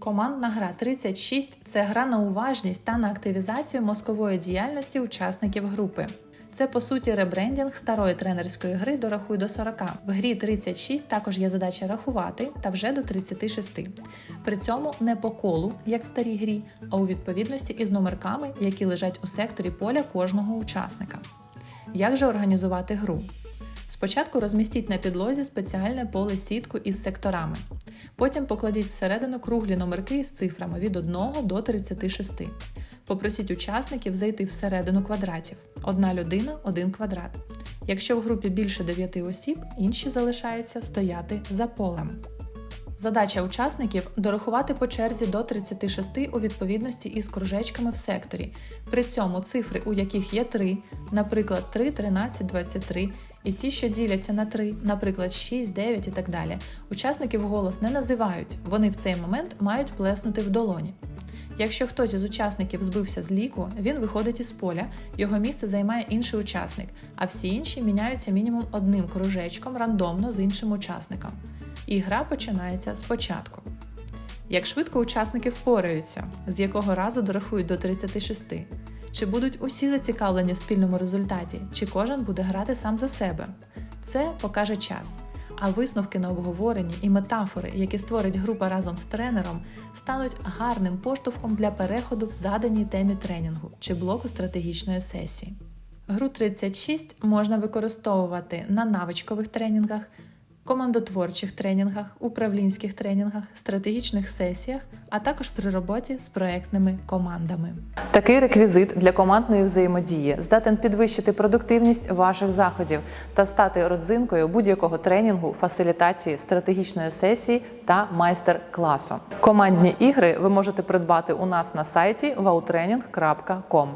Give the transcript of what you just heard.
Командна гра 36 це гра на уважність та на активізацію мозкової діяльності учасників групи. Це по суті ребрендінг старої тренерської гри до рахуй до 40. В грі 36 також є задача рахувати та вже до 36. При цьому не по колу, як в старій грі, а у відповідності із номерками, які лежать у секторі поля кожного учасника. Як же організувати гру? Спочатку розмістіть на підлозі спеціальне поле сітку із секторами. Потім покладіть всередину круглі номерки із цифрами від 1 до 36. Попросіть учасників зайти всередину квадратів. Одна людина один квадрат. Якщо в групі більше 9 осіб, інші залишаються стояти за полем. Задача учасників дорахувати по черзі до 36 у відповідності із кружечками в секторі. При цьому цифри, у яких є 3, наприклад, 3, 13, 23, і ті, що діляться на 3, наприклад, 6, 9 і так далі, учасники вголос не називають, вони в цей момент мають плеснути в долоні. Якщо хтось із учасників збився з ліку, він виходить із поля, його місце займає інший учасник, а всі інші міняються мінімум одним кружечком рандомно з іншим учасником. І гра починається спочатку. Як швидко учасники впораються, з якого разу дорахують до 36, чи будуть усі зацікавлені в спільному результаті, чи кожен буде грати сам за себе. Це покаже час. А висновки на обговоренні і метафори, які створить група разом з тренером, стануть гарним поштовхом для переходу в заданій темі тренінгу чи блоку стратегічної сесії. Гру 36 можна використовувати на навичкових тренінгах, командотворчих тренінгах, управлінських тренінгах, стратегічних сесіях, а також при роботі з проектними командами. Такий реквізит для командної взаємодії здатен підвищити продуктивність ваших заходів та стати родзинкою будь-якого тренінгу, фасилітації, стратегічної сесії та майстер-класу. Командні ігри ви можете придбати у нас на сайті wowtraining.com.